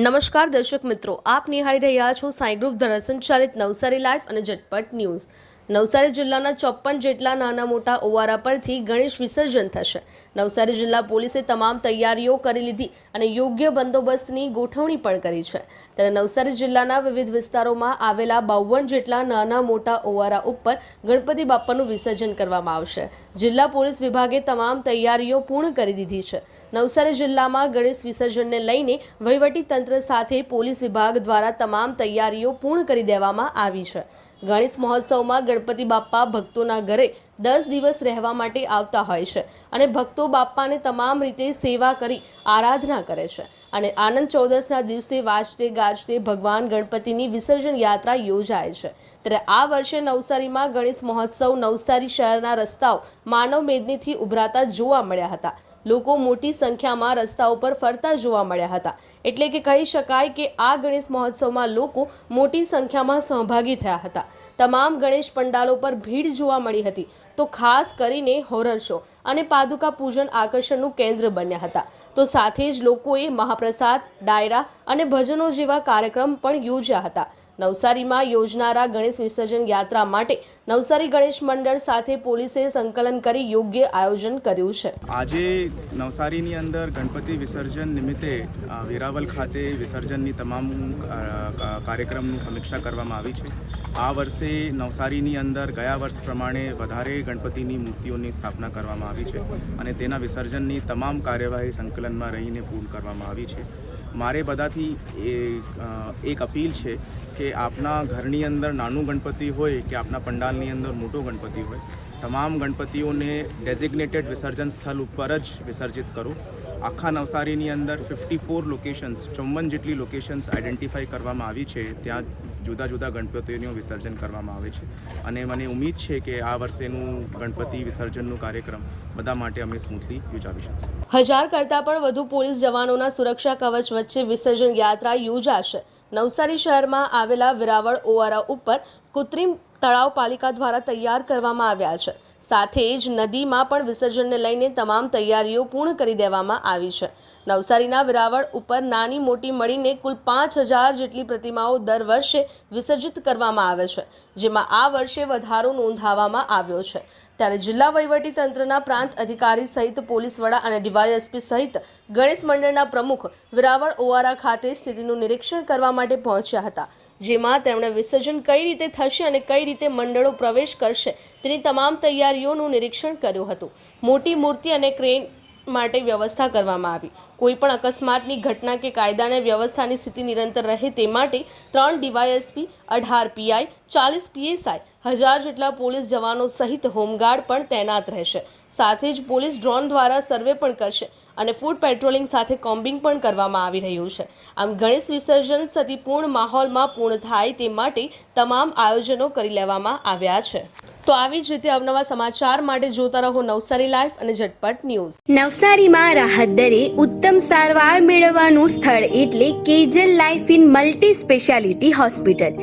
નમસ્કાર દર્શક મિત્રો, આપ નિહાળી રહ્યા છો સાંઈ ગ્રુપ દ્વારા સંચાલિત નવસારી લાઈફ અને ઝટપટ ન્યૂઝ. નવસારી જિલ્લાના ચોપ્પન જેટલા નાના મોટા ઓવારા પરથી ગણેશ વિસર્જન થશે. નવસારી જિલ્લા પોલીસે તમામ તૈયારીઓ કરી લીધી અને યોગ્ય બંદોબસ્તની ગોઠવણી પણ કરી છે. ત્યારે નવસારી જિલ્લાના વિવિધ વિસ્તારોમાં આવેલા બાવન જેટલા નાના મોટા ઓવારા ઉપર ગણપતિ બાપ્પાનું વિસર્જન કરવામાં આવશે. જિલ્લા પોલીસ વિભાગે તમામ તૈયારીઓ પૂર્ણ કરી દીધી છે. નવસારી જિલ્લામાં ગણેશ વિસર્જનને લઈને વહીવટી તંત્ર સાથે પોલીસ વિભાગ દ્વારા તમામ તૈયારીઓ પૂર્ણ કરી દેવામાં આવી છે. ગણેશ મહોત્સવમાં ગણપતિ બાપ્પા ભક્તોના ઘરે દસ દિવસ રહેવા માટે આવતા હોય છે અને ભક્તો બાપ્પાને તમામ રીતે સેવા કરી આરાધના કરે છે. અને આનંદ ચૌદસના દિવસે વાજતે ગાજતે ભગવાન ગણપતિની વિસર્જન યાત્રા યોજાય છે. ત્યારે આ વર્ષે નવસારીમાં ગણેશ મહોત્સવ નવસારી શહેરના રસ્તાઓ માનવ મેદનીથી ઉભરાતા જોવા મળ્યા હતા. લોકો મોટી સંખ્યામાં રસ્તા ઉપર ફરતા જોવા મળ્યા હતા. એટલે કે કહી શકાય કે આ ગણેશ મહોત્સવમાં લોકો મોટી સંખ્યામાં સહભાગી થયા હતા. તમામ ગણેશ પંડાલો પર ભીડ જોવા મળી હતી. તો ખાસ કરીને હોરર શો અને પાદુકા પૂજન આકર્ષણનું કેન્દ્ર બન્યા હતા. તો સાથે જ લોકોએ મહાપ્રસાદ, ડાયરા અને ભજનો જેવા કાર્યક્રમ પણ યોજ્યા હતા. નવસારીમાં યોજનારા ગણેશ વિસર્જન યાત્રા માટે નવસારી ગણેશ મંડળ સાથે પોલીસે સંકલન કરી યોગ્ય આયોજન કર્યું છે. આજે નવસારીની અંદર ગણપતિ વિસર્જન નિમિત્તે વેરાવલ ખાતે વિસર્જનની તમામ કાર્યક્રમની સમીક્ષા કરવામાં આવી છે. આ વર્ષે નવસારીની અંદર ગયા વર્ષ પ્રમાણે વધારે ગણપતિની મૂર્તિઓની સ્થાપના કરવામાં આવી છે અને તેના વિસર્જનની તમામ કાર્યવાહી સંકલનમાં રહીને પૂર્ણ કરવામાં આવી છે. મારે બધાથી એક અપીલ છે કે આપના ઘરની અંદર નાનું ગણપતિ હોય કે આપના પંડાલની અંદર મોટો ગણપતિ હોય, તમામ ગણપતિઓને ડેઝિગ્નેટેડ વિસર્જન સ્થળ ઉપર જ વિસર્જિત કરો. આખા નવસારીની અંદર ફિફ્ટી ફોર લોકેશન્સ ચોવન જેટલી લોકેશન્સ આઈડેન્ટિફાઈ કરવામાં આવી છે, ત્યાં જુદા જુદા ગણપતિઓનું વિસર્જન કરવામાં આવે છે. અને મને ઉમ્મીદ છે કે આ વર્ષેનું ગણપતિ વિસર્જનનું કાર્યક્રમ બધા માટે અમે સ્મૂથલી યોજાવી શકશું. હજાર કરતાં પણ વધુ પોલીસ જવાનોના સુરક્ષા કવચ વચ્ચે વિસર્જન યાત્રા યોજાશે. નવસારી શહેરમાં આવેલા વિરાવળ ઓવારા ઉપર કૃત્રિમ તળાવ પાલિકા દ્વારા તૈયાર કરવામાં આવ્યા છે. સાથે જ નદીમાં પણ વિસર્જનને લઈને તમામ તૈયારીઓ પૂર્ણ કરી દેવામાં આવી છે. નવસારીના વિરાવળ ઉપર નાની મોટી મળીને કુલ પાંચ હજાર જેટલી પ્રતિમાઓ દર વર્ષે વિસર્જિત કરવામાં આવે છે, જેમાં આ વર્ષે વધારો નોંધાવવામાં આવ્યો છે. ત્યારે જિલ્લા વહીવટી તંત્રના પ્રાંત અધિકારી સહિત પોલીસ વડા અને ડીવાયએસપી સહિત ગણેશ મંડળના પ્રમુખ વિરાવળ ઓવારા ખાતે સ્થિતિનું નિરીક્ષણ કરવા માટે પહોંચ્યા હતા. જેમાં તેમણે વિસર્જન કઈ રીતે થશે અને કઈ રીતે મંડળો પ્રવેશ કરશે તેની તમામ તૈયારીઓનું નિરીક્ષણ કર્યું હતું. મોટી મૂર્તિ અને ક્રેન માટે વ્યવસ્થા કરવામાં આવી. કોઈપણ અકસ્માતની ઘટના કે કાયદાને વ્યવસ્થાની સ્થિતિ નિરંતર રહે તે માટે ત્રણ ડીવાયએસપી, અઢાર પીઆઈ ચાલીસ પીએસઆઈ, હજાર જેટલા પોલીસ જવાનો સહિત હોમગાર્ડ પણ તૈનાત રહેશે. સાથે જ પોલીસ ડ્રોન દ્વારા સર્વે પણ કરશે અને ફૂડ પેટ્રોલિંગ સાથે કોમ્બિંગ પણ કરવામાં આવી રહ્યું છે. આમ ગણેશ વિસર્જન સતીપૂર્ણ માહોલમાં પૂર્ણ થાય તે માટે તમામ આયોજનો કરી લેવામાં આવ્યા છે. તો આવી જ રીતે અવનવા સમાચાર માટે જોતા રહો નવસારી લાઈફ અને ઝટપટ ન્યૂઝ. નવસારીમાં રાહત દરે ઉત્તમ સારવાર મેળવવાનું સ્થળ એટલે Kejal life in multi speciality hospital.